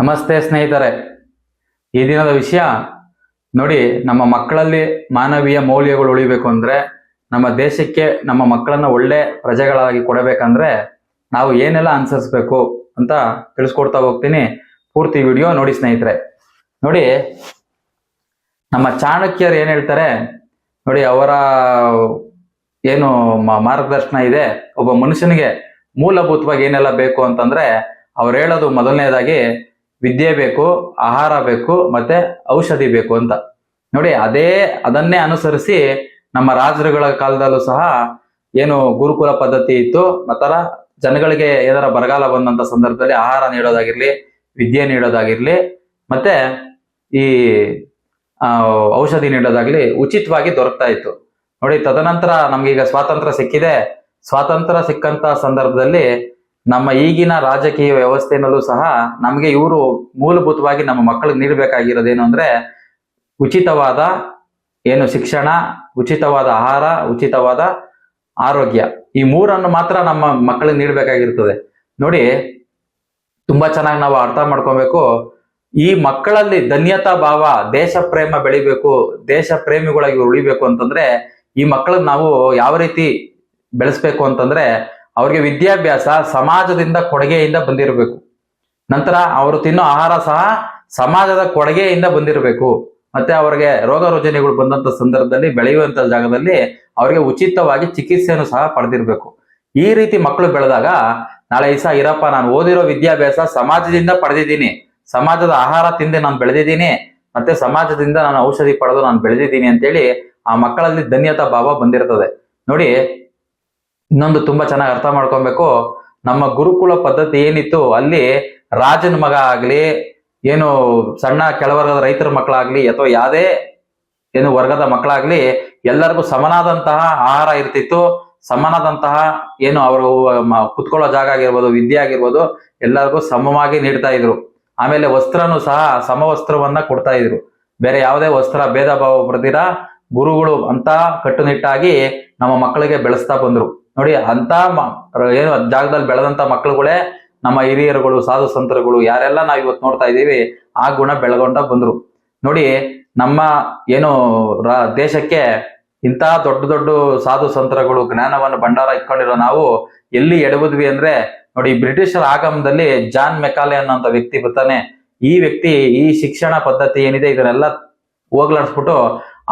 ನಮಸ್ತೆ ಸ್ನೇಹಿತರೆ. ಈ ದಿನದ ವಿಷಯ ನೋಡಿ, ನಮ್ಮ ಮಕ್ಕಳಲ್ಲಿ ಮಾನವೀಯ ಮೌಲ್ಯಗಳು ಉಳಿಬೇಕು ಅಂದ್ರೆ, ನಮ್ಮ ದೇಶಕ್ಕೆ ನಮ್ಮ ಮಕ್ಕಳನ್ನ ಒಳ್ಳೆ ಪ್ರಜೆಗಳಾಗಿ ಕೊಡಬೇಕಂದ್ರೆ, ನಾವು ಏನೆಲ್ಲ ಅನುಸರಿಸ್ಬೇಕು ಅಂತ ತಿಳಿಸ್ಕೊಡ್ತಾ ಹೋಗ್ತೀನಿ. ಪೂರ್ತಿ ವಿಡಿಯೋ ನೋಡಿ ಸ್ನೇಹಿತರೆ. ನೋಡಿ, ನಮ್ಮ ಚಾಣಕ್ಯರು ಏನ್ ಹೇಳ್ತಾರೆ, ನೋಡಿ, ಅವರ ಏನು ಮಾರ್ಗದರ್ಶನ ಇದೆ. ಒಬ್ಬ ಮನುಷ್ಯನಿಗೆ ಮೂಲಭೂತವಾಗಿ ಏನೆಲ್ಲ ಬೇಕು ಅಂತಂದ್ರೆ, ಅವ್ರು ಹೇಳೋದು ಮೊದಲನೇದಾಗಿ ವಿದ್ಯೆ ಬೇಕು, ಆಹಾರ ಬೇಕು, ಮತ್ತೆ ಔಷಧಿ ಬೇಕು ಅಂತ. ನೋಡಿ, ಅದೇ, ಅದನ್ನೇ ಅನುಸರಿಸಿ ನಮ್ಮ ರಾಜರುಗಳ ಕಾಲದಲ್ಲೂ ಸಹ ಏನು ಗುರುಕುಲ ಪದ್ಧತಿ ಇತ್ತು. ಮತ್ತರ ಜನಗಳಿಗೆ ಏನಾರ ಬರಗಾಲ ಬಂದಂತ ಸಂದರ್ಭದಲ್ಲಿ ಆಹಾರ ನೀಡೋದಾಗಿರ್ಲಿ, ವಿದ್ಯೆ ನೀಡೋದಾಗಿರ್ಲಿ, ಮತ್ತೆ ಈ ಔಷಧಿ ನೀಡೋದಾಗ್ಲಿ ಉಚಿತವಾಗಿ ದೊರಕ್ತಾ ಇತ್ತು. ನೋಡಿ, ತದನಂತರ ನಮ್ಗೀಗ ಸ್ವಾತಂತ್ರ್ಯ ಸಿಕ್ಕಿದೆ. ಸ್ವಾತಂತ್ರ್ಯ ಸಿಕ್ಕಂತ ಸಂದರ್ಭದಲ್ಲಿ ನಮ್ಮ ಈಗಿನ ರಾಜಕೀಯ ವ್ಯವಸ್ಥೆನಲ್ಲೂ ಸಹ ನಮಗೆ ಇವರು ಮೂಲಭೂತವಾಗಿ ನಮ್ಮ ಮಕ್ಕಳಿಗೆ ನೀಡಬೇಕಾಗಿರೋದೇನು ಅಂದ್ರೆ ಉಚಿತವಾದ ಏನು ಶಿಕ್ಷಣ, ಉಚಿತವಾದ ಆಹಾರ, ಉಚಿತವಾದ ಆರೋಗ್ಯ. ಈ ಮೂರನ್ನು ಮಾತ್ರ ನಮ್ಮ ಮಕ್ಕಳಿಗೆ ನೀಡಬೇಕಾಗಿರ್ತದೆ. ನೋಡಿ, ತುಂಬಾ ಚೆನ್ನಾಗಿ ನಾವು ಅರ್ಥ ಮಾಡ್ಕೊಬೇಕು. ಈ ಮಕ್ಕಳಲ್ಲಿ ಧನ್ಯತಾ ಭಾವ, ದೇಶ ಪ್ರೇಮ ಬೆಳಿಬೇಕು, ದೇಶ ಪ್ರೇಮಿಗಳಾಗಿ ಉಳಿಬೇಕು ಅಂತಂದ್ರೆ ಈ ಮಕ್ಕಳನ್ನ ನಾವು ಯಾವ ರೀತಿ ಬೆಳೆಸ್ಬೇಕು ಅಂತಂದ್ರೆ ಅವ್ರಿಗೆ ವಿದ್ಯಾಭ್ಯಾಸ ಸಮಾಜದಿಂದ ಕೊಡುಗೆಯಿಂದ ಬಂದಿರಬೇಕು. ನಂತರ ಅವರು ತಿನ್ನೋ ಆಹಾರ ಸಹ ಸಮಾಜದ ಕೊಡುಗೆಯಿಂದ ಬಂದಿರಬೇಕು. ಮತ್ತೆ ಅವರಿಗೆ ರೋಗ ರುಜಿನಗಳು ಬಂದಂತ ಸಂದರ್ಭದಲ್ಲಿ, ಬೆಳೆಯುವಂತ ಜಾಗದಲ್ಲಿ ಅವರಿಗೆ ಉಚಿತವಾಗಿ ಚಿಕಿತ್ಸೆಯನ್ನು ಸಹ ಪಡೆದಿರಬೇಕು. ಈ ರೀತಿ ಮಕ್ಕಳು ಬೆಳೆದಾಗ, ನಾಳೆ ಈಸ ಇರಪ್ಪ, ನಾನು ಓದಿರೋ ವಿದ್ಯಾಭ್ಯಾಸ ಸಮಾಜದಿಂದ ಪಡೆದಿದ್ದೀನಿ. ಸಮಾಜದ ಆಹಾರ ತಿಂದೆ ನಾನು ಬೆಳೆದಿದ್ದೀನಿ. ಮತ್ತೆ ಸಮಾಜದಿಂದ ನಾನು ಔಷಧಿ ಪಡೆದು ನಾನು ಬೆಳೆದಿದ್ದೀನಿ ಅಂತೇಳಿ ಆ ಮಕ್ಕಳಲ್ಲಿ ಧನ್ಯತಾ ಭಾವ ಬಂದಿರ್ತದೆ. ನೋಡಿ ಇನ್ನೊಂದು ತುಂಬಾ ಚೆನ್ನಾಗಿ ಅರ್ಥ ಮಾಡ್ಕೊಬೇಕು. ನಮ್ಮ ಗುರುಕುಲ ಪದ್ಧತಿ ಏನಿತ್ತು, ಅಲ್ಲಿ ರಾಜನ ಮಗ ಆಗ್ಲಿ, ಏನು ಸಣ್ಣ ಕೆಳವರ್ಗದ ರೈತರ ಮಕ್ಕಳಾಗ್ಲಿ ಅಥವಾ ಯಾವುದೇ ಏನು ವರ್ಗದ ಮಕ್ಕಳಾಗ್ಲಿ ಎಲ್ಲರಿಗೂ ಸಮನಾದಂತಹ ಆಹಾರ ಇರ್ತಿತ್ತು. ಸಮನಾದಂತಹ ಏನು ಅವರು ಕುತ್ಕೊಳ್ಳೋ ಜಾಗ ಆಗಿರ್ಬೋದು, ವಿದ್ಯೆ ಆಗಿರ್ಬೋದು, ಎಲ್ಲರಿಗೂ ಸಮವಾಗಿ ನೀಡ್ತಾ ಇದ್ರು. ಆಮೇಲೆ ವಸ್ತ್ರನು ಸಹ ಸಮವಸ್ತ್ರವನ್ನ ಕೊಡ್ತಾ ಇದ್ರು. ಬೇರೆ ಯಾವುದೇ ವಸ್ತ್ರ ಭೇದ ಭಾವ ಬರ್ದಿರ ಗುರುಗಳು ಅಂತ ಕಟ್ಟುನಿಟ್ಟಾಗಿ ನಮ್ಮ ಮಕ್ಕಳಿಗೆ ಬೆಳೆಸ್ತಾ ಬಂದ್ರು. ನೋಡಿ ಅಂತ ಏನು ಜಾಗದಲ್ಲಿ ಬೆಳೆದಂತ ಮಕ್ಕಳುಗಳೇ ನಮ್ಮ ಹಿರಿಯರುಗಳು, ಸಾಧು ಸಂತರುಗಳು, ಯಾರೆಲ್ಲ ನಾವು ಇವತ್ತು ನೋಡ್ತಾ ಇದೀವಿ ಆ ಗುಣ ಬೆಳಗೊಂಡ ಬಂದ್ರು. ನೋಡಿ, ನಮ್ಮ ಏನು ದೇಶಕ್ಕೆ ಇಂಥ ದೊಡ್ಡ ದೊಡ್ಡ ಸಾಧು ಸಂತರಗಳು, ಜ್ಞಾನವನ್ನು ಭಂಡಾರ ಇಟ್ಕೊಂಡಿರೋ ನಾವು ಎಲ್ಲಿ ಎಡವುದ್ವಿ ಅಂದ್ರೆ, ನೋಡಿ ಬ್ರಿಟಿಷರ ಆಗಮನದಲ್ಲಿ ಜಾನ್ ಮೆಕಾಲೆ ಅನ್ನೋ ವ್ಯಕ್ತಿ ಬರ್ತಾನೆ. ಈ ವ್ಯಕ್ತಿ ಈ ಶಿಕ್ಷಣ ಪದ್ಧತಿ ಏನಿದೆ, ಇದನ್ನೆಲ್ಲ ಹೋಗ್ಲಾಡ್ಸ್ಬಿಟ್ಟು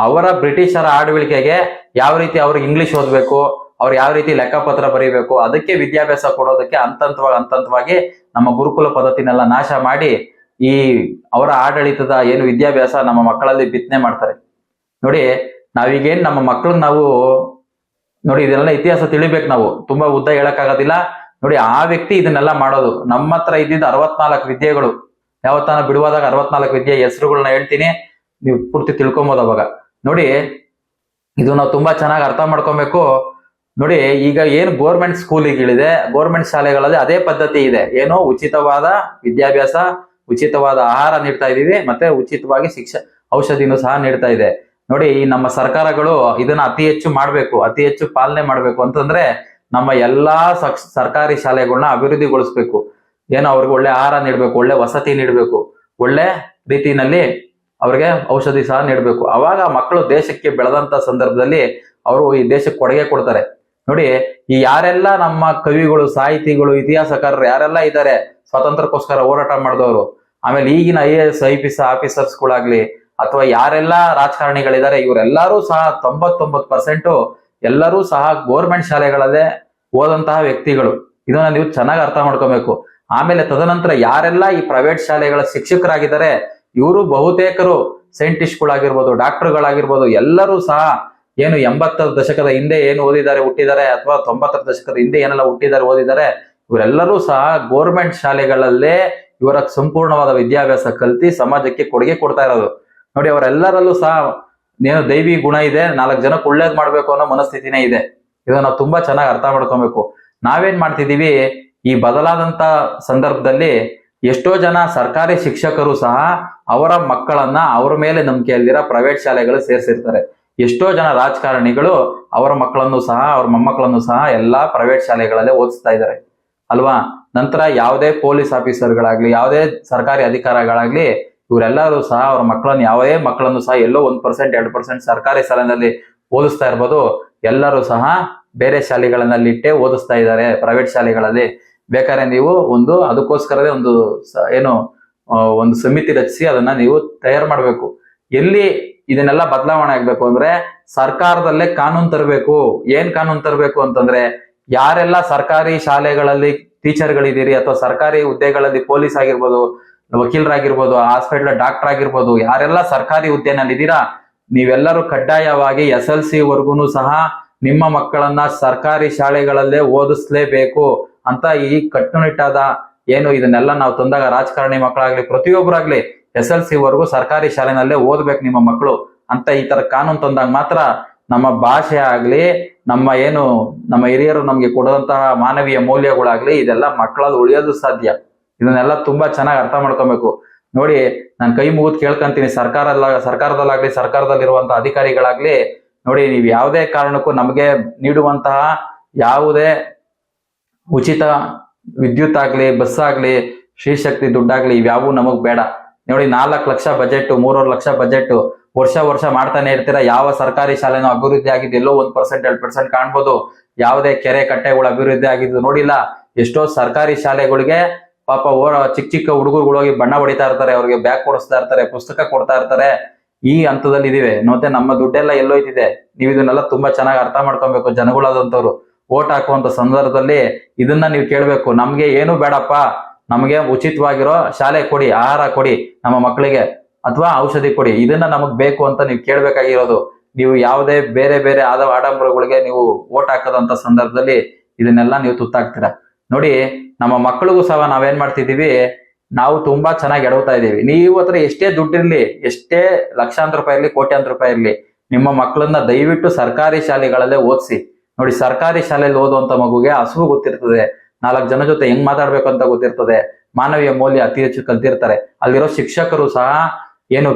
ಅವರ ಬ್ರಿಟಿಷರ ಆಡಳಿಕೆಗೆ ಯಾವ ರೀತಿ ಅವ್ರಿಗೆ ಇಂಗ್ಲಿಷ್ ಓದ್ಬೇಕು ಅವ್ರು ಯಾವ ರೀತಿ ಲೆಕ್ಕಪತ್ರ ಬರೀಬೇಕು, ಅದಕ್ಕೆ ವಿದ್ಯಾಭ್ಯಾಸ ಕೊಡೋದಕ್ಕೆ ಹಂತವಾಗಿ ಹಂತಂತವಾಗಿ ನಮ್ಮ ಗುರುಕುಲ ಪದ್ಧತಿನೆಲ್ಲ ನಾಶ ಮಾಡಿ ಈ ಅವರ ಆಡಳಿತದ ಏನು ವಿದ್ಯಾಭ್ಯಾಸ ನಮ್ಮ ಮಕ್ಕಳಲ್ಲಿ ಬಿತ್ತನೆ ಮಾಡ್ತಾರೆ. ನೋಡಿ, ನಾವೀಗೇನ್ ನಮ್ಮ ಮಕ್ಕಳನ್ನ ನಾವು ನೋಡಿ, ಇದೆಲ್ಲ ಇತಿಹಾಸ ತಿಳಿಬೇಕು ನಾವು. ತುಂಬಾ ಉದ್ದ ಹೇಳಕ್ಕಾಗೋದಿಲ್ಲ. ನೋಡಿ, ಆ ವ್ಯಕ್ತಿ ಇದನ್ನೆಲ್ಲ ಮಾಡೋದು. ನಮ್ಮ ಹತ್ರ ಇದ್ದಿದ್ದ ಅರವತ್ನಾಲ್ಕು ವಿದ್ಯೆಗಳು, ಯಾವತ್ತಾನ ಬಿಡುವಾದಾಗ ಅರವತ್ನಾಲ್ಕು ವಿದ್ಯೆ ಹೆಸರುಗಳನ್ನ ಹೇಳ್ತೀನಿ, ನೀವು ಪೂರ್ತಿ ತಿಳ್ಕೊಬೋದು ಅವಾಗ. ನೋಡಿ ಇದು ನಾವು ತುಂಬಾ ಚೆನ್ನಾಗಿ ಅರ್ಥ ಮಾಡ್ಕೊಬೇಕು. ನೋಡಿ, ಈಗ ಏನು ಗೋರ್ಮೆಂಟ್ ಸ್ಕೂಲಿಗಳಿದೆ ಗೋರ್ಮೆಂಟ್ ಶಾಲೆಗಳಲ್ಲಿ ಅದೇ ಪದ್ಧತಿ ಇದೆ. ಏನು ಉಚಿತವಾದ ವಿದ್ಯಾಭ್ಯಾಸ, ಉಚಿತವಾದ ಆಹಾರ ನೀಡ್ತಾ ಇದೀವಿ ಮತ್ತೆ ಉಚಿತವಾಗಿ ಶಿಕ್ಷ, ಔಷಧಿನೂ ಸಹ ನೀಡ್ತಾ ಇದೆ. ನೋಡಿ ನಮ್ಮ ಸರ್ಕಾರಗಳು ಇದನ್ನ ಅತಿ ಹೆಚ್ಚು ಮಾಡ್ಬೇಕು, ಅತಿ ಹೆಚ್ಚು ಪಾಲನೆ ಮಾಡ್ಬೇಕು ಅಂತಂದ್ರೆ ನಮ್ಮ ಎಲ್ಲಾ ಸರ್ಕಾರಿ ಶಾಲೆಗಳನ್ನ ಅಭಿವೃದ್ಧಿಗೊಳಿಸ್ಬೇಕು. ಏನು ಅವ್ರಿಗೆ ಒಳ್ಳೆ ಆಹಾರ ನೀಡಬೇಕು, ಒಳ್ಳೆ ವಸತಿ ನೀಡಬೇಕು, ಒಳ್ಳೆ ರೀತಿನಲ್ಲಿ ಅವ್ರಿಗೆ ಔಷಧಿ ಸಹ ನೀಡಬೇಕು. ಅವಾಗ ಮಕ್ಕಳು ದೇಶಕ್ಕೆ ಬೆಳೆದಂತ ಸಂದರ್ಭದಲ್ಲಿ ಅವರು ಈ ದೇಶಕ್ಕೆ ಕೊಡುಗೆ ಕೊಡ್ತಾರೆ. ನೋಡಿ, ಈ ಯಾರೆಲ್ಲ ನಮ್ಮ ಕವಿಗಳು, ಸಾಹಿತಿಗಳು, ಇತಿಹಾಸಕಾರರು, ಯಾರೆಲ್ಲ ಇದ್ದಾರೆ, ಸ್ವಾತಂತ್ರ್ಯಕ್ಕೋಸ್ಕರ ಹೋರಾಟ ಮಾಡಿದವರು, ಆಮೇಲೆ ಈಗಿನ I A S, I P S ಆಫೀಸರ್ಸ್ಗಳಾಗ್ಲಿ, ಅಥವಾ ಯಾರೆಲ್ಲ ರಾಜಕಾರಣಿಗಳಿದ್ದಾರೆ, ಇವರೆಲ್ಲರೂ ಸಹ ತೊಂಬತ್ತೊಂಬತ್ತು ಪರ್ಸೆಂಟ್ ಎಲ್ಲರೂ ಸಹ ಗೋರ್ಮೆಂಟ್ ಶಾಲೆಗಳಲ್ಲೇ ಓದಂತಹ ವ್ಯಕ್ತಿಗಳು. ಇದನ್ನ ನೀವು ಚೆನ್ನಾಗಿ ಅರ್ಥ ಮಾಡ್ಕೋಬೇಕು. ಆಮೇಲೆ ತದನಂತರ ಯಾರೆಲ್ಲ ಈ ಪ್ರೈವೇಟ್ ಶಾಲೆಗಳ ಶಿಕ್ಷಕರಾಗಿದ್ದಾರೆ, ಇವರು ಬಹುತೇಕರು ಸೈಂಟಿಸ್ಟ್ಗಳಾಗಿರ್ಬೋದು, ಡಾಕ್ಟರ್ಗಳಾಗಿರ್ಬೋದು, ಎಲ್ಲರೂ ಸಹ ಏನು ಎಂಬತ್ತರ ದಶಕದ ಹಿಂದೆ ಏನು ಓದಿದ್ದಾರೆ, ಹುಟ್ಟಿದ್ದಾರೆ, ಅಥವಾ ತೊಂಬತ್ತರ ದಶಕದ ಹಿಂದೆ ಏನೆಲ್ಲ ಹುಟ್ಟಿದ್ದಾರೆ, ಓದಿದ್ದಾರೆ, ಇವರೆಲ್ಲರೂ ಸಹ ಗೋರ್ಮೆಂಟ್ ಶಾಲೆಗಳಲ್ಲೇ ಇವರ ಸಂಪೂರ್ಣವಾದ ವಿದ್ಯಾಭ್ಯಾಸ ಕಲ್ತಿ ಸಮಾಜಕ್ಕೆ ಕೊಡುಗೆ ಕೊಡ್ತಾ ಇರೋದು. ನೋಡಿ, ಅವರೆಲ್ಲರಲ್ಲೂ ಸಹ ಏನು ದೈವಿ ಗುಣ ಇದೆ, ನಾಲ್ಕು ಜನಕ್ಕೆ ಒಳ್ಳೇದ್ ಮಾಡ್ಬೇಕು ಅನ್ನೋ ಮನಸ್ಥಿತಿನೇ ಇದೆ. ಇದನ್ನ ನಾವು ತುಂಬಾ ಚೆನ್ನಾಗಿ ಅರ್ಥ ಮಾಡ್ಕೊಬೇಕು. ನಾವೇನ್ ಮಾಡ್ತಿದೀವಿ ಈ ಬದಲಾದಂತ ಸಂದರ್ಭದಲ್ಲಿ ಎಷ್ಟೋ ಜನ ಸರ್ಕಾರಿ ಶಿಕ್ಷಕರು ಸಹ ಅವರ ಮಕ್ಕಳನ್ನ ಅವರ ಮೇಲೆ ನಂಬಿಕೆಯಲ್ಲಿರೋ ಪ್ರೈವೇಟ್ ಶಾಲೆಗಳು ಸೇರಿಸಿರ್ತಾರೆ. ಎಷ್ಟೋ ಜನ ರಾಜಕಾರಣಿಗಳು ಅವರ ಮಕ್ಕಳನ್ನು ಸಹ, ಅವ್ರ ಮೊಮ್ಮಕ್ಕಳನ್ನು ಸಹ ಎಲ್ಲಾ ಪ್ರೈವೇಟ್ ಶಾಲೆಗಳಲ್ಲೇ ಓದಿಸ್ತಾ ಇದ್ದಾರೆ. ಅಲ್ವಾ? ನಂತರ ಯಾವುದೇ ಪೊಲೀಸ್ ಆಫೀಸರ್ಗಳಾಗ್ಲಿ ಯಾವುದೇ ಸರ್ಕಾರಿ ಅಧಿಕಾರಿಗಳಾಗ್ಲಿ, ಇವರೆಲ್ಲರೂ ಸಹ ಅವ್ರ ಮಕ್ಕಳನ್ನು, ಯಾವುದೇ ಮಕ್ಕಳನ್ನು ಸಹ ಎಲ್ಲೋ ಒಂದ್ ಪರ್ಸೆಂಟ್ ಎರಡು ಪರ್ಸೆಂಟ್ ಸರ್ಕಾರಿ ಶಾಲೆನಲ್ಲಿ ಓದಿಸ್ತಾ ಇರ್ಬೋದು. ಎಲ್ಲರೂ ಸಹ ಬೇರೆ ಶಾಲೆಗಳಲ್ಲಿ ಇಟ್ಟೆ ಓದಿಸ್ತಾ ಇದ್ದಾರೆ ಪ್ರೈವೇಟ್ ಶಾಲೆಗಳಲ್ಲಿ. ಬೇಕಾದ್ರೆ ನೀವು ಒಂದು, ಅದಕ್ಕೋಸ್ಕರವೇ ಒಂದು ಏನು ಒಂದು ಸಮಿತಿ ರಚಿಸಿ ಅದನ್ನ ನೀವು ತಯಾರು ಮಾಡಬೇಕು. ಎಲ್ಲಿ ಇದನ್ನೆಲ್ಲ ಬದಲಾವಣೆ ಆಗ್ಬೇಕು ಅಂದ್ರೆ ಸರ್ಕಾರದಲ್ಲೇ ಕಾನೂನು ತರಬೇಕು. ಏನ್ ಕಾನೂನು ತರಬೇಕು ಅಂತಂದ್ರೆ ಯಾರೆಲ್ಲ ಸರ್ಕಾರಿ ಶಾಲೆಗಳಲ್ಲಿ ಟೀಚರ್ ಗಳಿದ್ದೀರಿ ಅಥವಾ ಸರ್ಕಾರಿ ಹುದ್ದೆಗಳಲ್ಲಿ ಪೊಲೀಸ್ ಆಗಿರ್ಬೋದು, ವಕೀಲರಾಗಿರ್ಬೋದು, ಹಾಸ್ಪಿಟಲ್ ಡಾಕ್ಟರ್ ಆಗಿರ್ಬೋದು, ಯಾರೆಲ್ಲ ಸರ್ಕಾರಿ ಹುದ್ದೆನಲ್ಲಿ ಇದ್ದೀರಾ ನೀವೆಲ್ಲರೂ ಕಡ್ಡಾಯವಾಗಿ ಎಸ್ ಎಲ್ ಸಿ ವರ್ಗುನು ಸಹ ನಿಮ್ಮ ಮಕ್ಕಳನ್ನ ಸರ್ಕಾರಿ ಶಾಲೆಗಳಲ್ಲೇ ಓದಿಸ್ಲೇಬೇಕು ಅಂತ ಈ ಕಟ್ಟುನಿಟ್ಟಾದ ಏನು ಇದನ್ನೆಲ್ಲ ನಾವು ತಂದಾಗ ರಾಜಕಾರಣಿ ಮಕ್ಕಳಾಗ್ಲಿ ಪ್ರತಿಯೊಬ್ಬರಾಗ್ಲಿ ಎಸ್ ಎಲ್ ಸಿ ವರೆಗೂ ಸರ್ಕಾರಿ ಶಾಲೆನಲ್ಲೇ ಓದ್ಬೇಕು ನಿಮ್ಮ ಮಕ್ಕಳು ಅಂತ ಈ ತರ ಕಾನೂನು ತಂದಾಗ ಮಾತ್ರ ನಮ್ಮ ಭಾಷೆ ಆಗ್ಲಿ, ನಮ್ಮ ಏನು, ನಮ್ಮ ಹಿರಿಯರು ನಮ್ಗೆ ಕೊಡದಂತಹ ಮಾನವೀಯ ಮೌಲ್ಯಗಳಾಗ್ಲಿ ಇದೆಲ್ಲ ಮಕ್ಕಳಲ್ಲಿ ಉಳಿಯೋದು ಸಾಧ್ಯ. ಇದನ್ನೆಲ್ಲ ತುಂಬಾ ಚೆನ್ನಾಗಿ ಅರ್ಥ ಮಾಡ್ಕೊಬೇಕು. ನೋಡಿ, ನಾನು ಕೈ ಮುಗಿದು ಕೇಳ್ಕೊಂತೀನಿ. ಸರ್ಕಾರದ ಸರ್ಕಾರದಲ್ಲಾಗ್ಲಿ ಸರ್ಕಾರದಲ್ಲಿರುವಂತಹ ಅಧಿಕಾರಿಗಳಾಗ್ಲಿ, ನೋಡಿ, ನೀವು ಯಾವುದೇ ಕಾರಣಕ್ಕೂ ನಮಗೆ ನೀಡುವಂತಹ ಯಾವುದೇ ಉಚಿತ ವಿದ್ಯುತ್ ಆಗ್ಲಿ, ಬಸ್ ಆಗ್ಲಿ, ಶ್ರೀಶಕ್ತಿ ದುಡ್ಡಾಗ್ಲಿ ಇವ್ಯಾವು ನಮಗ್ ಬೇಡ. ನೋಡಿ, ನಾಲ್ಕು ಲಕ್ಷ ಬಜೆಟ್ ಮೂರುವರೆ ಲಕ್ಷ ಬಜೆಟ್ ವರ್ಷ ವರ್ಷ ಮಾಡ್ತಾನೆ ಇರ್ತೀರಾ? ಯಾವ ಸರ್ಕಾರಿ ಶಾಲೆನೂ ಅಭಿವೃದ್ಧಿ ಆಗಿದ್ದು ಎಲ್ಲೋ ಒಂದ್ ಪರ್ಸೆಂಟ್ ಎರಡು ಪರ್ಸೆಂಟ್ ಕಾಣ್ಬೋದು. ಯಾವುದೇ ಕೆರೆ ಕಟ್ಟೆಗಳು ಅಭಿವೃದ್ಧಿ ಆಗಿದ್ದು ನೋಡಿಲ್ಲ. ಎಷ್ಟೋ ಸರ್ಕಾರಿ ಶಾಲೆಗಳಿಗೆ ಪಾಪ ಓ, ಚಿಕ್ಕ ಚಿಕ್ಕ ಹುಡುಗರುಗಳು ಹೋಗಿ ಬಣ್ಣ ಹೊಡಿತಾ ಇರ್ತಾರೆ, ಅವ್ರಿಗೆ ಬ್ಯಾಗ್ ಕೊಡಿಸ್ತಾ ಇರ್ತಾರೆ, ಪುಸ್ತಕ ಕೊಡ್ತಾ ಇರ್ತಾರೆ. ಈ ಹಂತದಲ್ಲಿ ಇದೀವಿ ಮತ್ತೆ ನಮ್ಮ ದುಡ್ಡೆಲ್ಲ ಎಲ್ಲೋಯ್ತಿದೆ. ನೀವು ಇದನ್ನೆಲ್ಲ ತುಂಬಾ ಚೆನ್ನಾಗಿ ಅರ್ಥ ಮಾಡ್ಕೊಬೇಕು. ಜನಗಳಾದಂತವ್ರು ಓಟ್ ಹಾಕುವಂತ ಸಂದರ್ಭದಲ್ಲಿ ಇದನ್ನ ನೀವು ಕೇಳ್ಬೇಕು. ನಮ್ಗೆ ಏನು ಬೇಡಪ್ಪ? ನಮಗೆ ಉಚಿತವಾಗಿರೋ ಶಾಲೆ ಕೊಡಿ, ಆಹಾರ ಕೊಡಿ, ನಮ್ಮ ಮಕ್ಕಳಿಗೆ ಅಥವಾ ಔಷಧಿ ಕೊಡಿ. ಇದನ್ನ ನಮಗ್ ಬೇಕು ಅಂತ ನೀವು ಕೇಳ್ಬೇಕಾಗಿರೋದು. ನೀವು ಯಾವುದೇ ಬೇರೆ ಬೇರೆ ಆದ ಆಡಂಬರಗಳಿಗೆ ನೀವು ಓಟ್ ಹಾಕದಂತ ಸಂದರ್ಭದಲ್ಲಿ ಇದನ್ನೆಲ್ಲ ನೀವು ತುತ್ತಾಗ್ತೀರಾ ನೋಡಿ, ನಮ್ಮ ಮಕ್ಕಳಿಗೂ ಸಹ ನಾವೇನ್ ಮಾಡ್ತಿದೀವಿ ನಾವು ತುಂಬಾ ಚೆನ್ನಾಗಿ ಎಡವ್ತಾ ಇದ್ದೀವಿ. ನೀವು ಹತ್ರ ಎಷ್ಟೇ ದುಡ್ಡಿರ್ಲಿ, ಎಷ್ಟೇ ಲಕ್ಷಾಂತರ ರೂಪಾಯಿ ಇರ್ಲಿ, ಕೋಟ್ಯಾಂತರ ರೂಪಾಯಿ ಇರ್ಲಿ, ನಿಮ್ಮ ಮಕ್ಕಳನ್ನ ದಯವಿಟ್ಟು ಸರ್ಕಾರಿ ಶಾಲೆಗಳಲ್ಲೇ ಓದಿಸಿ. ನೋಡಿ, ಸರ್ಕಾರಿ ಶಾಲೆಯಲ್ಲಿ ಓದುವಂತ ಮಗುಗೆ ಹಸುವು ಗೊತ್ತಿರ್ತದೆ. ನಾಲ್ಕು ಜನ ಜೊತೆ ಹೆಂಗ್ ಮಾತಾಡ್ಬೇಕು ಅಂತ ಗೊತ್ತಿರ್ತದೆ. ಮಾನವೀಯ ಮೌಲ್ಯ ಅತಿ ಹೆಚ್ಚು ಕಲ್ತಿರ್ತಾರೆ. ಅಲ್ಲಿರೋ ಶಿಕ್ಷಕರು ಸಹ ಏನು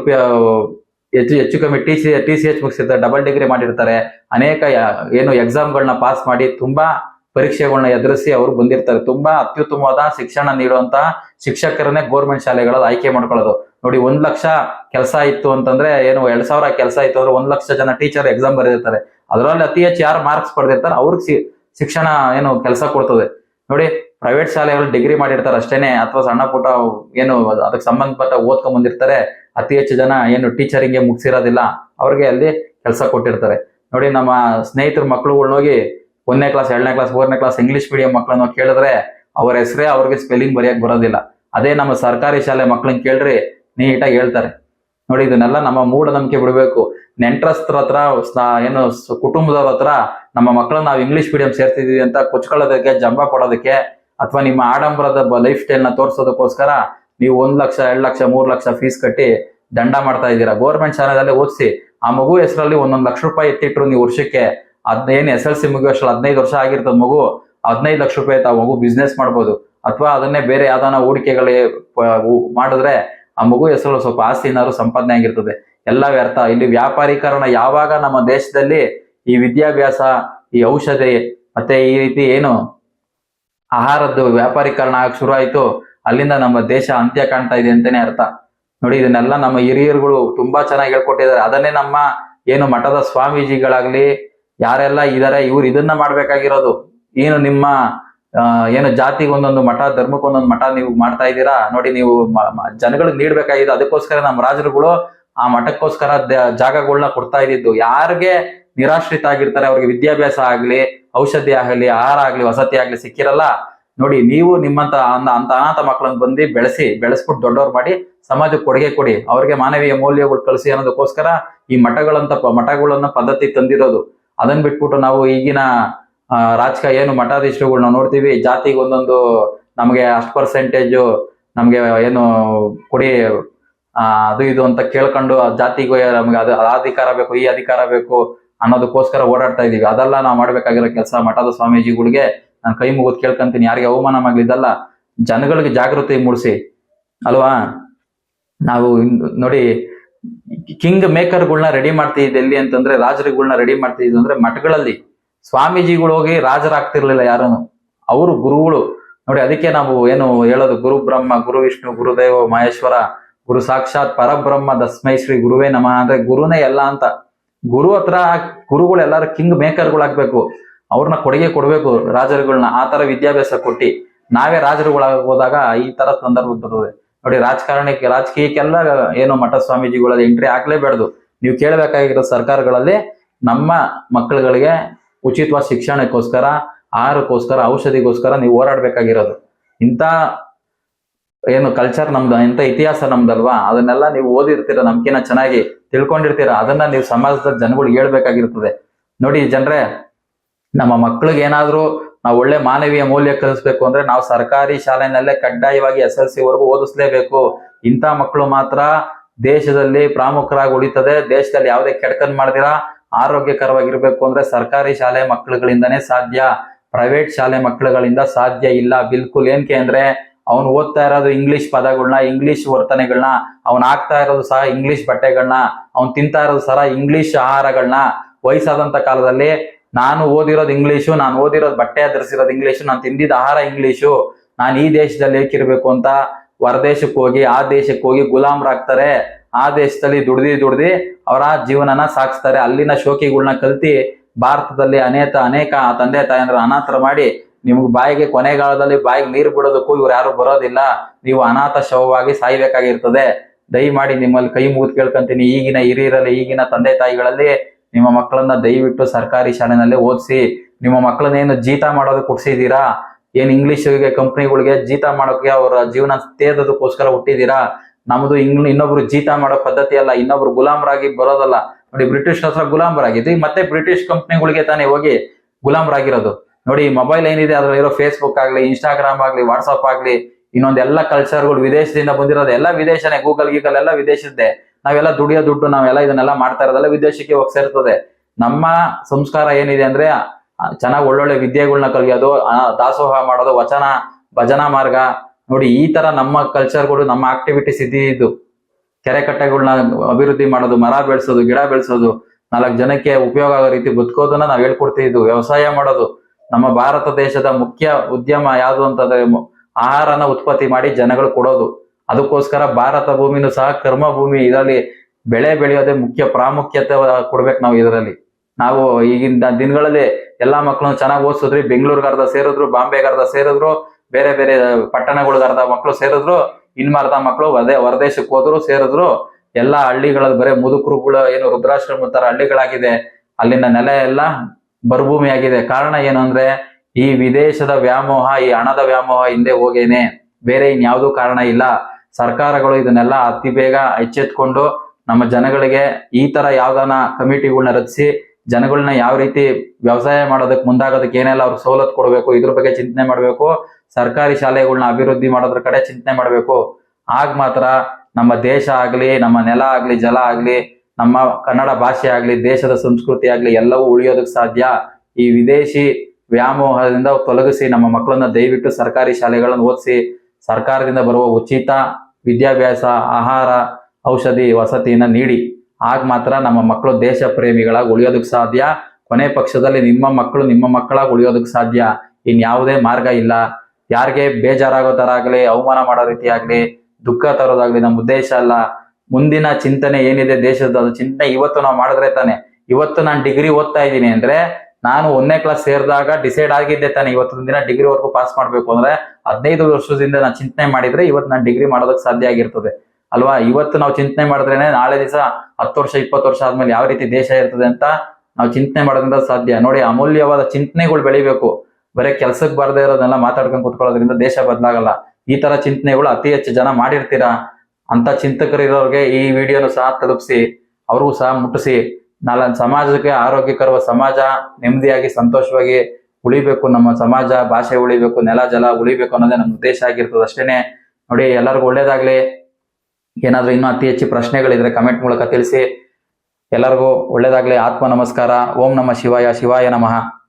ಹೆಚ್ಚು ಹೆಚ್ಚು ಕಮ್ಮಿ T C T C H ಮುಗಿಸಿರ್ತಾರೆ double degree ಮಾಡಿರ್ತಾರೆ. ಅನೇಕ ಏನು ಏನು ಎಕ್ಸಾಮ್ಗಳನ್ನ ಪಾಸ್ ಮಾಡಿ ತುಂಬಾ ಪರೀಕ್ಷೆಗಳನ್ನ ಎದುರಿಸಿ ಅವರು ಬಂದಿರ್ತಾರೆ. ತುಂಬಾ ಅತ್ಯುತ್ತಮವಾದ ಶಿಕ್ಷಣ ನೀಡುವಂತ ಶಿಕ್ಷಕರನ್ನೇ ಗೋರ್ಮೆಂಟ್ ಶಾಲೆಗಳಲ್ಲಿ ಆಯ್ಕೆ ಮಾಡ್ಕೊಳ್ಳೋದು. ನೋಡಿ, ಒಂದ್ ಲಕ್ಷ ಕೆಲಸ ಇತ್ತು ಅಂತಂದ್ರೆ ಏನು, ಎರಡ್ ಸಾವಿರ ಕೆಲಸ ಇತ್ತು ಅಂದ್ರೆ ಒಂದ್ ಲಕ್ಷ ಜನ ಟೀಚರ್ ಎಕ್ಸಾಮ್ ಬರೆದಿರ್ತಾರೆ. ಅದರಲ್ಲಿ ಅತಿ ಹೆಚ್ಚು ಯಾರು ಮಾರ್ಕ್ಸ್ ಪಡೆದಿರ್ತಾರೆ, ಅವ್ರಿಗೆ ಶಿಕ್ಷಣ ಏನು ಕೆಲಸ ಕೊಡ್ತದೆ. ನೋಡಿ ಪ್ರೈವೇಟ್ ಶಾಲೆಗಳು ಡಿಗ್ರಿ ಮಾಡಿರ್ತಾರೆ ಅಷ್ಟೇನೆ, ಅಥವಾ ಸಣ್ಣ ಪುಟ್ಟ ಏನು ಅದಕ್ಕೆ ಸಂಬಂಧಪಟ್ಟ ಓದ್ಕೊಂಡ್ ಬಂದಿರ್ತಾರೆ, ಅತಿ ಹೆಚ್ಚು ಜನ ಏನು ಟೀಚರಿಂಗ್ ಮುಗಿಸಿರೋದಿಲ್ಲ, ಅವ್ರಿಗೆ ಅಲ್ಲಿ ಕೆಲಸ ಕೊಟ್ಟಿರ್ತಾರೆ. ನೋಡಿ, ನಮ್ಮ ಸ್ನೇಹಿತರ ಮಕ್ಳುಗಳ್ನ ಹೋಗಿ ಒಂದನೇ ಕ್ಲಾಸ್ ಎರಡನೇ ಕ್ಲಾಸ್ ಮೂರನೇ ಕ್ಲಾಸ್ ಇಂಗ್ಲಿಷ್ ಮೀಡಿಯಂ ಮಕ್ಕಳನ್ನ ಕೇಳಿದ್ರೆ ಅವ್ರ ಹೆಸರೇ ಅವ್ರಿಗೆ ಸ್ಪೆಲ್ಲಿಂಗ್ ಬರೆಯೋಕೆ ಬರೋದಿಲ್ಲ. ಅದೇ ನಮ್ಮ ಸರ್ಕಾರಿ ಶಾಲೆ ಮಕ್ಕಳನ್ನ ಕೇಳ್ರಿ, ನೀಟಾಗಿ ಹೇಳ್ತಾರೆ. ನೋಡಿ, ಇದನ್ನೆಲ್ಲ ನಮ್ಮ ಮೂಢನಂಬಿಕೆ ಬಿಡಬೇಕು. ನೆಂಟ್ರಸ್ತ್ರ ಹತ್ರ ಏನು ಕುಟುಂಬದವ್ರ ಹತ್ರ ನಮ್ಮ ಮಕ್ಕಳನ್ನ ನಾವು ಇಂಗ್ಲಿಷ್ ಮೀಡಿಯಂ ಸೇರ್ತಿದೀವಿ ಅಂತ ಕೊಚ್ಕೊಳ್ಳೋದಕ್ಕೆ, ಜಂಬ ಕೊಡೋದಕ್ಕೆ ಅಥವಾ ನಿಮ್ಮ ಆಡಂಬರದ ಲೈಫ್ ಸ್ಟೈಲ್ನ ತೋರಿಸೋದಕ್ಕೋಸ್ಕರ ನೀವು ಒಂದ್ ಲಕ್ಷ, ಎರಡು ಲಕ್ಷ, ಮೂರ್ ಲಕ್ಷ ಫೀಸ್ ಕಟ್ಟಿ ದಂಡ ಮಾಡ್ತಾ ಇದ್ದೀರಾ. ಗೌರ್ಮೆಂಟ್ ಶಾಲೆದಲ್ಲೇ ಓದಿಸಿ, ಆ ಮಗು ಹೆಸರಲ್ಲಿ ಒಂದೊಂದು ಲಕ್ಷ ರೂಪಾಯಿ ಎತ್ತಿಟ್ರು ನೀವು ವರ್ಷಕ್ಕೆ. ಅದೇನ್ ಎಸ್ ಎಲ್ ಸಿ ಮುಗಿಯೋಷ್ಟು ಹದಿನೈದು ವರ್ಷ ಆಗಿರ್ತದ ಮಗು, ಹದಿನೈದು ಲಕ್ಷ ರೂಪಾಯಿ ಆ ಮಗು ಬಿಸ್ನೆಸ್ ಮಾಡ್ಬೋದು. ಅಥವಾ ಅದನ್ನೇ ಬೇರೆ ಯಾವ್ದಾನ ಹೂಡಿಕೆಗಳಿಗೆ ಮಾಡಿದ್ರೆ ಆ ಮಗು ಹೆಸರು ಸ್ವಲ್ಪ ಆಸ್ತಿ ಏನಾದ್ರು ಸಂಪಾದನೆ ಆಗಿರ್ತದೆ. ಎಲ್ಲ ವ್ಯರ್ಥ. ಇಲ್ಲಿ ವ್ಯಾಪಾರೀಕರಣ ಯಾವಾಗ ನಮ್ಮ ದೇಶದಲ್ಲಿ ಈ ವಿದ್ಯಾಭ್ಯಾಸ, ಈ ಔಷಧಿ ಮತ್ತೆ ಈ ರೀತಿ ಏನು ಆಹಾರದ್ದು ವ್ಯಾಪಾರೀಕರಣ ಆಗಕ್ ಶುರು ಆಯ್ತು, ಅಲ್ಲಿಂದ ನಮ್ಮ ದೇಶ ಅಂತ್ಯ ಕಾಣ್ತಾ ಇದೆ ಅಂತಾನೆ ಅರ್ಥ. ನೋಡಿ, ಇದನ್ನೆಲ್ಲ ನಮ್ಮ ಹಿರಿಯರುಗಳು ತುಂಬಾ ಚೆನ್ನಾಗಿ ಹೇಳ್ಕೊಟ್ಟಿದ್ದಾರೆ. ಅದನ್ನೇ ನಮ್ಮ ಏನು ಮಠದ ಸ್ವಾಮೀಜಿಗಳಾಗ್ಲಿ, ಯಾರೆಲ್ಲ ಇದಾರೆ, ಇವ್ರು ಇದನ್ನ ಮಾಡ್ಬೇಕಾಗಿರೋದು. ಏನು ನಿಮ್ಮ ಏನು ಜಾತಿಗೆ ಒಂದೊಂದು ಮಠ, ಧರ್ಮಕ್ಕೆ ಒಂದೊಂದು ಮಠ ನೀವು ಮಾಡ್ತಾ ಇದ್ದೀರಾ? ನೋಡಿ ನೀವು ಜನಗಳಿಗೆ ನೀಡ್ಬೇಕಾಗಿದೆ. ಅದಕ್ಕೋಸ್ಕರ ನಮ್ಮ ರಾಜರುಗಳು ಆ ಮಠಕ್ಕೋಸ್ಕರ ಜಾಗಗಳನ್ನ ಕೊಡ್ತಾ ಇದ್ದಿದ್ದು. ಯಾರಿಗೆ ನಿರಾಶ್ರಿತ ಆಗಿರ್ತಾರೆ, ಅವ್ರಿಗೆ ವಿದ್ಯಾಭ್ಯಾಸ ಆಗ್ಲಿ, ಔಷಧಿ ಆಗಲಿ, ಆಹಾರ ಆಗ್ಲಿ, ವಸತಿ ಆಗ್ಲಿ ಸಿಕ್ಕಿರಲ್ಲ, ನೋಡಿ ನೀವು ನಿಮ್ಮಂತ ಅಂತ ಅನಾಥ ಮಕ್ಕಳನ್ನ ಬಂದು ಬೆಳೆಸಿ, ಬೆಳೆಸ್ಬಿಟ್ಟು ದೊಡ್ಡವ್ರು ಮಾಡಿ ಸಮಾಜಕ್ಕೆ ಕೊಡುಗೆ ಕೊಡಿ. ಅವ್ರಿಗೆ ಮಾನವೀಯ ಮೌಲ್ಯಗಳು ಕಲಿಸಿ ಅನ್ನೋದಕ್ಕೋಸ್ಕರ ಈ ಮಠಗಳಂತ ಮಠಗಳನ್ನ ಪದ್ಧತಿ ತಂದಿರೋದು. ಅದನ್ನ ಬಿಟ್ಬಿಟ್ಟು ನಾವು ಈಗಿನ ಆ, ರಾಜಕ ಏನು ಮಠಾಧೀಶರುಗಳು ನಾವು ನೋಡ್ತೀವಿ. ಜಾತಿಗೆ ಒಂದೊಂದು ನಮಗೆ ಅಷ್ಟು ಪರ್ಸೆಂಟೇಜು ನಮಗೆ ಏನು ಕೊಡಿ ಅದು ಇದು ಅಂತ ಕೇಳ್ಕೊಂಡು ಜಾತಿಗೆ ನಮ್ಗೆ ಅದು ಆ ಅಧಿಕಾರ ಬೇಕು ಈ ಅಧಿಕಾರ ಬೇಕು ಅನ್ನೋದಕ್ಕೋಸ್ಕರ ಓಡಾಡ್ತಾ ಇದ್ದೀವಿ. ಅದೆಲ್ಲ ನಾವು ಮಾಡ್ಬೇಕಾಗಿರೋ ಕೆಲಸ ಮಠದ ಸ್ವಾಮೀಜಿಗಳಿಗೆ ನಾನು ಕೈ ಮುಗಿದು ಕೇಳ್ಕೊಂತೀನಿ. ಯಾರಿಗೆ ಅವಮಾನ ಮಾಡ್ಲಿದ್ದಲ್ಲ ಜನಗಳಿಗೆ ಜಾಗೃತಿ ಮೂಡಿಸಿ. ಅಲ್ವಾ? ನಾವು ನೋಡಿ ಕಿಂಗ್ ಮೇಕರ್ಗಳನ್ನ ರೆಡಿ ಮಾಡ್ತಿದ್ದೆ ಎಲ್ಲಿ ಅಂತಂದ್ರೆ ರಾಜರುಗಳನ್ನ ರೆಡಿ ಮಾಡ್ತಿದ್ದು ಅಂದ್ರೆ ಮಠಗಳಲ್ಲಿ. ಸ್ವಾಮೀಜಿಗಳು ಹೋಗಿ ರಾಜರಾಗ್ತಿರ್ಲಿಲ್ಲ ಯಾರನ್ನು? ಅವರು ಗುರುಗಳು. ನೋಡಿ, ಅದಕ್ಕೆ ನಾವು ಏನು ಹೇಳೋದು? ಗುರು ಬ್ರಹ್ಮ, ಗುರು ವಿಷ್ಣು ಗುರುದೇವ ಮಹೇಶ್ವರ, ಗುರು ಸಾಕ್ಷಾತ್ ಪರಬ್ರಹ್ಮ ದಸ್ಮೈ ಶ್ರೀ ಗುರುವೇ ನಮಃ. ಅಂದ್ರೆ ಗುರುನೇ ಎಲ್ಲ ಅಂತ. ಗುರು ಹತ್ರ ಗುರುಗಳು ಎಲ್ಲಾರು ಕಿಂಗ್ ಮೇಕರ್ಗಳಾಗ್ಬೇಕು. ಅವ್ರನ್ನ ಕೊಡುಗೆ ಕೊಡ್ಬೇಕು ರಾಜರುಗಳನ್ನ ಆ ತರ ವಿದ್ಯಾಭ್ಯಾಸ ಕೊಟ್ಟಿ ನಾವೇ ರಾಜರುಗಳಾಗೋದಾಗ ಈ ತರ ಸಂದರ್ಭ ಬರ್ತದೆ. ನೋಡಿ ರಾಜಕಾರಣಕ್ಕೆ ರಾಜಕೀಯಕ್ಕೆಲ್ಲ ಏನು ಮಠ ಸ್ವಾಮೀಜಿಗಳಲ್ಲಿ ಎಂಟ್ರಿ ಹಾಕ್ಲೇಬಾರ್ದು ನೀವು ಕೇಳಬೇಕಾಗಿರೋ ಸರ್ಕಾರಗಳಲ್ಲಿ ನಮ್ಮ ಮಕ್ಕಳುಗಳಿಗೆ ಉಚಿತವಾದ ಶಿಕ್ಷಣಕ್ಕೋಸ್ಕರ, ಆಹಾರಕ್ಕೋಸ್ಕರ, ಔಷಧಿಗೋಸ್ಕರ ನೀವು ಹೋರಾಡ್ಬೇಕಾಗಿರೋದು. ಇಂಥ ಏನು ಕಲ್ಚರ್ ನಮ್ದು, ಇಂಥ ಇತಿಹಾಸ ನಮ್ದಲ್ವಾ? ಅದನ್ನೆಲ್ಲ ನೀವು ಓದಿರ್ತೀರ ನಮ್ಕಿನ ಚೆನ್ನಾಗಿ ತಿಳ್ಕೊಂಡಿರ್ತೀರ, ಅದನ್ನ ನೀವು ಸಮಾಜದ ಜನಗಳಿಗೆ ಹೇಳ್ಬೇಕಾಗಿರ್ತದೆ. ನೋಡಿ ಜನರೇ, ನಮ್ಮ ಮಕ್ಳಿಗೆ ಏನಾದ್ರೂ ನಾವು ಒಳ್ಳೆ ಮಾನವೀಯ ಮೌಲ್ಯ ಕಲಿಸ್ಬೇಕು ಅಂದ್ರೆ ನಾವು ಸರ್ಕಾರಿ ಶಾಲೆನಲ್ಲೇ ಕಡ್ಡಾಯವಾಗಿ ಎಸ್ ಎಲ್ ಸಿ ವರೆಗೂ ಓದಿಸ್ಲೇಬೇಕು. ಇಂಥ ಮಕ್ಕಳು ಮಾತ್ರ ದೇಶದಲ್ಲಿ ಪ್ರಾಮುಖರಾಗಿ ಉಳಿತದೆ, ದೇಶದಲ್ಲಿ ಯಾವುದೇ ಕೆಡಕನ್ ಮಾಡ್ದಿರಾ ಆರೋಗ್ಯಕರವಾಗಿರ್ಬೇಕು ಅಂದ್ರೆ ಸರ್ಕಾರಿ ಶಾಲೆ ಮಕ್ಕಳುಗಳಿಂದನೇ ಸಾಧ್ಯ ಪ್ರೈವೇಟ್ ಶಾಲೆ ಮಕ್ಕಳುಗಳಿಂದ ಸಾಧ್ಯ ಇಲ್ಲ. ಬಿಲ್ಕುಲ್ ಏನ್ಕೆ ಅಂದ್ರೆ ಅವನು ಓದ್ತಾ ಇರೋದು ಇಂಗ್ಲಿಷ್ ಪದಗಳನ್ನ ಇಂಗ್ಲಿಷ್ ವರ್ತನೆಗಳನ್ನ ಅವ್ನ್ ಆಗ್ತಾ ಇರೋದು ಸಹ ಇಂಗ್ಲಿಷ್ ಬಟ್ಟೆಗಳನ್ನ ಅವ್ನ್ ತಿಂತಾ ಇರೋದು ಸಹ ಇಂಗ್ಲಿಷ್ ಆಹಾರಗಳನ್ನ ವಯಸ್ಸಾದಂತ ಕಾಲದಲ್ಲಿ ನಾನು ಓದಿರೋದು ಇಂಗ್ಲಿಷು ನಾನು ಓದಿರೋದು ಬಟ್ಟೆ ಧರಿಸಿರೋದು ಇಂಗ್ಲಿಷು ನಾನು ತಿಂದಿದ್ದ ಆಹಾರ ಇಂಗ್ಲಿಷು ನಾನು ಈ ದೇಶದಲ್ಲಿ ಏಕಿರ್ಬೇಕು ಅಂತ ಹೊರದೇಶಕ್ಕೆ ಹೋಗಿ, ಆ ದೇಶಕ್ಕೆ ಹೋಗಿ ಗುಲಾಮ್ರಾಗ್ತಾರೆ. ಆ ದೇಶದಲ್ಲಿ ದುಡ್ದಿ ದುಡ್ದಿ ಅವರ ಜೀವನನ ಸಾಗಿಸ್ತಾರೆ. ಅಲ್ಲಿನ ಶೋಕಿಗಳನ್ನ ಕಲ್ತಿ ಭಾರತದಲ್ಲಿ ಅನೇಕ ಅನೇಕ ತಂದೆ ತಾಯಂದ್ರ ಅನಾಥರ ಮಾಡಿ ನಿಮ್ಗೆ ಬಾಯಿಗೆ ಕೊನೆಗಾಲದಲ್ಲಿ ಬಾಯಿಗೆ ನೀರು ಬಿಡೋದಕ್ಕೂ ಇವ್ರು ಯಾರು ಬರೋದಿಲ್ಲ. ನೀವು ಅನಾಥ ಶವವಾಗಿ ಸಾಯ್ಬೇಕಾಗಿರ್ತದೆ. ದಯಮಾಡಿ ನಿಮ್ಮಲ್ಲಿ ಕೈ ಮುಗಿದು ಕೇಳ್ಕೊಂತೀನಿ. ಈಗಿನ ಹಿರಿಯರಲ್ಲಿ, ಈಗಿನ ತಂದೆ ತಾಯಿಗಳಲ್ಲಿ ನಿಮ್ಮ ಮಕ್ಕಳನ್ನ ದಯವಿಟ್ಟು ಸರ್ಕಾರಿ ಶಾಲೆನಲ್ಲಿ ಓದಿಸಿ, ನಿಮ್ಮ ಮಕ್ಕಳನ್ನ ಏನು ಜೀತ ಮಾಡೋದು ಕೊಡ್ಸಿದ್ದೀರಾ ಏನ್ ಇಂಗ್ಲಿಷ್ಗೆ ಕಂಪ್ನಿಗಳಿಗೆ ಜೀತ ಮಾಡೋಕೆ ಅವರ ಜೀವನ ತೇದೋದಕ್ಕೋಸ್ಕರ ಹುಟ್ಟಿದೀರಾ? ನಮ್ದು ಇಂಗ್ ಇನ್ನೊಬ್ರು ಜೀತ ಮಾಡೋ ಪದ್ಧತಿ ಅಲ್ಲ, ಇನ್ನೊಬ್ರು ಗುಲಾಮರಾಗಿ ಬರೋದಲ್ಲ. ನೋಡಿ, ಬ್ರಿಟಿಷ್ ಹತ್ರ ಗುಲಾಮರಾಗಿದ್ದು ಮತ್ತೆ ಬ್ರಿಟಿಷ್ ಕಂಪ್ನಿಗಳಿಗೆ ತಾನೇ ಹೋಗಿ ಗುಲಾಮರಾಗಿರೋದು. ನೋಡಿ ಮೊಬೈಲ್ ಏನಿದೆ, ಅದ್ರಲ್ಲಿರೋ ಫೇಸ್ಬುಕ್ ಆಗ್ಲಿ ಇನ್ಸ್ಟಾಗ್ರಾಮ್ ಆಗ್ಲಿ ವಾಟ್ಸಪ್ ಆಗ್ಲಿ, ಇನ್ನೊಂದೆಲ್ಲ ಕಲ್ಚರ್ಗಳು ವಿದೇಶದಿಂದ ಬಂದಿರೋದು, ಎಲ್ಲ ವಿದೇಶನೇ ಗೂಗಲ್ ಗೀಗಲ್ ಎಲ್ಲ ವಿದೇಶದ್ದೆ. ನಾವೆಲ್ಲ ದುಡಿಯೋ ದುಡ್ಡು, ನಾವೆಲ್ಲ ಇದನ್ನೆಲ್ಲ ಮಾಡ್ತಾ ಇರೋದೆಲ್ಲ ವಿದೇಶಕ್ಕೆ ಹೋಗಿ ಸೇರ್ತದೆ. ನಮ್ಮ ಸಂಸ್ಕಾರ ಏನಿದೆ ಅಂದ್ರೆ ಚೆನ್ನಾಗಿ ಒಳ್ಳೊಳ್ಳೆ ವಿದ್ಯೆಗಳನ್ನ ಕಲಿಯೋದು ದಾಸೋಹ ಮಾಡೋದು, ವಚನ, ಭಜನಾ ಮಾರ್ಗ ನೋಡಿ, ಈ ತರ ನಮ್ಮ ಕಲ್ಚರ್ಗಳು ನಮ್ಮ ಆಕ್ಟಿವಿಟೀಸ್ ಇದ್ದಿದ್ದು ಕೆರೆ ಕಟ್ಟೆಗಳನ್ನ ಅಭಿವೃದ್ಧಿ ಮಾಡೋದು, ಮರ ಬೆಳೆಸೋದು, ಗಿಡ ಬೆಳೆಸೋದು, ನಾಲ್ಕು ಜನಕ್ಕೆ ಉಪಯೋಗ ಆಗೋ ರೀತಿ ಬದುಕೋದನ್ನ ನಾವು ಹೇಳ್ಕೊಡ್ತಿದ್ದು ವ್ಯವಸಾಯ ಮಾಡೋದು, ನಮ್ಮ ಭಾರತ ದೇಶದ ಮುಖ್ಯ ಉದ್ಯಮ ಯಾವುದು ಅಂತಂದ್ರೆ ಆಹಾರನ ಉತ್ಪತ್ತಿ ಮಾಡಿ ಜನಗಳು ಕೊಡೋದು. ಅದಕ್ಕೋಸ್ಕರ ಭಾರತ ಭೂಮಿನೂ ಸಹ ಕರ್ಮ ಭೂಮಿ ಇದರಲ್ಲಿ ಬೆಳೆ ಬೆಳೆಯೋದೇ ಮುಖ್ಯ ಪ್ರಾಮುಖ್ಯತೆ ಕೊಡ್ಬೇಕು ನಾವು ಇದರಲ್ಲಿ. ನಾವು ಈಗಿನ ದಿನಗಳಲ್ಲಿ ಎಲ್ಲಾ ಮಕ್ಕಳನ್ನು ಚೆನ್ನಾಗಿ ಓದಿಸಿದ್ರಿ ಬೆಂಗಳೂರಿಗೆ ಅರ್ಧ ಸೇರಿದ್ರು ಬಾಂಬೆಗೆ ಅರ್ಧ ಸೇರಿದ್ರು ಬೇರೆ ಬೇರೆ ಪಟ್ಟಣಗಳಿಗೆ ಅರ್ಧ ಮಕ್ಕಳು ಸೇರಿದ್ರು ಇನ್ಮಾರ್ದ ಮಕ್ಕಳು ಅದೇ ಹೊರದೇಶಕ್ಕೆ ಹೋದ್ರು, ಸೇರಿದ್ರು. ಎಲ್ಲಾ ಹಳ್ಳಿಗಳಲ್ಲಿ ಬರೇ ಮುದುಕರುಗಳು ಏನು ರುದ್ರಾಶ್ರಮ ತರ ಹಳ್ಳಿಗಳಾಗಿದೆ. ಅಲ್ಲಿನ ನೆಲೆ ಎಲ್ಲ ಬರಭೂಮಿ ಆಗಿದೆ. ಕಾರಣ ಏನು ಅಂದ್ರೆ, ಈ ವಿದೇಶದ ವ್ಯಾಮೋಹ, ಈ ಹಣದ ವ್ಯಾಮೋಹ ಹಿಂದೆ ಹೋಗೇನೆ. ಬೇರೆ ಇನ್ಯಾವುದೂ ಕಾರಣ ಇಲ್ಲ. ಸರ್ಕಾರಗಳು ಇದನ್ನೆಲ್ಲ ಅತಿ ಬೇಗ ಎಚ್ಚೆತ್ಕೊಂಡು ನಮ್ಮ ಜನಗಳಿಗೆ ಈ ತರ ಯಾವ್ದಾನ ಕಮಿಟಿಗಳನ್ನ ರಚಿಸಿ ಜನಗಳನ್ನ ಯಾವ ರೀತಿ ವ್ಯವಸಾಯ ಮಾಡೋದಕ್ಕೆ ಮುಂದಾಗೋದಕ್ಕೆ ಏನೆಲ್ಲ ಅವ್ರಿಗೆ ಸವಲತ್ತು ಕೊಡಬೇಕು, ಇದ್ರ ಬಗ್ಗೆ ಚಿಂತನೆ ಮಾಡಬೇಕು. ಸರ್ಕಾರಿ ಶಾಲೆಗಳನ್ನ ಅಭಿವೃದ್ಧಿ ಮಾಡೋದ್ರ ಕಡೆ ಚಿಂತನೆ ಮಾಡಬೇಕು. ಆಗ ಮಾತ್ರ ನಮ್ಮ ದೇಶ ಆಗ್ಲಿ, ನಮ್ಮ ನೆಲ ಆಗ್ಲಿ, ಜಲ ಆಗ್ಲಿ, ನಮ್ಮ ಕನ್ನಡ ಭಾಷೆ ಆಗ್ಲಿ, ದೇಶದ ಸಂಸ್ಕೃತಿ ಆಗ್ಲಿ ಎಲ್ಲವೂ ಉಳಿಯೋದಕ್ಕೆ ಸಾಧ್ಯ. ಈ ವಿದೇಶಿ ವ್ಯಾಮೋಹದಿಂದ ತೊಲಗಿಸಿ ನಮ್ಮ ಮಕ್ಕಳನ್ನ ದಯವಿಟ್ಟು ಸರ್ಕಾರಿ ಶಾಲೆಗಳನ್ನು ಓದಿಸಿ, ಸರ್ಕಾರದಿಂದ ಬರುವ ಉಚಿತ ವಿದ್ಯಾಭ್ಯಾಸ, ಆಹಾರ, ಔಷಧಿ, ವಸತಿಯನ್ನ ನೀಡಿ. ಆಗ ಮಾತ್ರ ನಮ್ಮ ಮಕ್ಕಳು ದೇಶ ಪ್ರೇಮಿಗಳಾಗಿ ಉಳಿಯೋದಕ್ಕೆ ಸಾಧ್ಯ. ಕೊನೆ ಪಕ್ಷದಲ್ಲಿ ನಿಮ್ಮ ಮಕ್ಕಳು ನಿಮ್ಮ ಮಕ್ಕಳಾಗಿ ಉಳಿಯೋದಕ್ಕೆ ಸಾಧ್ಯ. ಇನ್ಯಾವುದೇ ಮಾರ್ಗ ಇಲ್ಲ. ಯಾರಿಗೆ ಬೇಜಾರಾಗೋ ತರ ಆಗ್ಲಿ, ಅವಮಾನ ಮಾಡೋ ರೀತಿ ಆಗ್ಲಿ, ದುಃಖ ತರೋದಾಗ್ಲಿ ನಮ್ಮ ಉದ್ದೇಶ ಅಲ್ಲ. ಮುಂದಿನ ಚಿಂತನೆ ಏನಿದೆ ದೇಶದ ಅದು ಚಿಂತನೆ. ಇವತ್ತು ನಾವು ಮಾಡಿದ್ರೆ ತಾನೆ. ಇವತ್ತು ನಾನು ಡಿಗ್ರಿ ಓದ್ತಾ ಇದ್ದೀನಿ ಅಂದ್ರೆ ನಾನು ಒಂದನೇ ಕ್ಲಾಸ್ ಸೇರಿದಾಗ ಡಿಸೈಡ್ ಆಗಿದ್ದೆ ತಾನೆ. ಇವತ್ತಿನ ದಿನ ಡಿಗ್ರಿ ವರ್ಗು ಪಾಸ್ ಮಾಡ್ಬೇಕು ಅಂದ್ರೆ ಹದಿನೈದು ವರ್ಷದಿಂದ ನಾನು ಚಿಂತನೆ ಮಾಡಿದ್ರೆ ಇವತ್ತು ನಾನು ಡಿಗ್ರಿ ಮಾಡೋದಕ್ಕೆ ಸಾಧ್ಯ ಆಗಿರ್ತದೆ. ಅಲ್ವಾ? ಇವತ್ತು ನಾವು ಚಿಂತನೆ ಮಾಡಿದ್ರೇನೆ ನಾಳೆ ದಿವಸ ಹತ್ತು ವರ್ಷ, ಇಪ್ಪತ್ತು ವರ್ಷ ಆದ್ಮೇಲೆ ಯಾವ ರೀತಿ ದೇಶ ಇರ್ತದೆ ಅಂತ ನಾವು ಚಿಂತನೆ ಮಾಡೋದ್ರಿಂದ ಸಾಧ್ಯ. ನೋಡಿ, ಅಮೂಲ್ಯವಾದ ಚಿಂತನೆಗಳು ಬೆಳಿಬೇಕು. ಬರೀ ಕೆಲ್ಸಕ್ಕೆ ಬರದೇ ಇರೋದನ್ನೆಲ್ಲ ಮಾತಾಡ್ಕೊಂಡು ಕುತ್ಕೊಳ್ಳೋದ್ರಿಂದ ದೇಶ ಬದಲಾಗಲ್ಲ. ಈ ತರ ಚಿಂತನೆಗಳು ಅತಿ ಹೆಚ್ಚು ಜನ ಮಾಡಿರ್ತೀರಾ? ಅಂತ ಚಿಂತಕರು ಇರೋರಿಗೆ ಈ ವಿಡಿಯೋನು ಸಹ ತಲುಪಿಸಿ, ಅವ್ರಿಗೂ ಸಹ ಮುಟ್ಟಿಸಿ. ನಾಲ್ ಸಮಾಜಕ್ಕೆ ಆರೋಗ್ಯಕರವ ಸಮಾಜ ನೆಮ್ಮದಿಯಾಗಿ ಸಂತೋಷವಾಗಿ ಉಳಿಬೇಕು, ನಮ್ಮ ಸಮಾಜ ಭಾಷೆ ಉಳಿಬೇಕು, ನೆಲ ಜಲ ಉಳಿಬೇಕು ಅನ್ನೋದೇ ನಮ್ಮ ಉದ್ದೇಶ ಆಗಿರ್ತದೆ ಅಷ್ಟೇನೆ. ನೋಡಿ, ಎಲ್ಲರಿಗೂ ಒಳ್ಳೇದಾಗ್ಲಿ. ಏನಾದ್ರೂ ಇನ್ನೂ ಅತಿ ಹೆಚ್ಚು ಪ್ರಶ್ನೆಗಳಿದ್ರೆ ಕಮೆಂಟ್ ಮೂಲಕ ತಿಳಿಸಿ. ಎಲ್ಲರಿಗೂ ಒಳ್ಳೇದಾಗ್ಲಿ. ಆತ್ಮ ನಮಸ್ಕಾರ. ಓಂ ನಮ ಶಿವಾಯ. ಶಿವಾಯ ನಮಃ.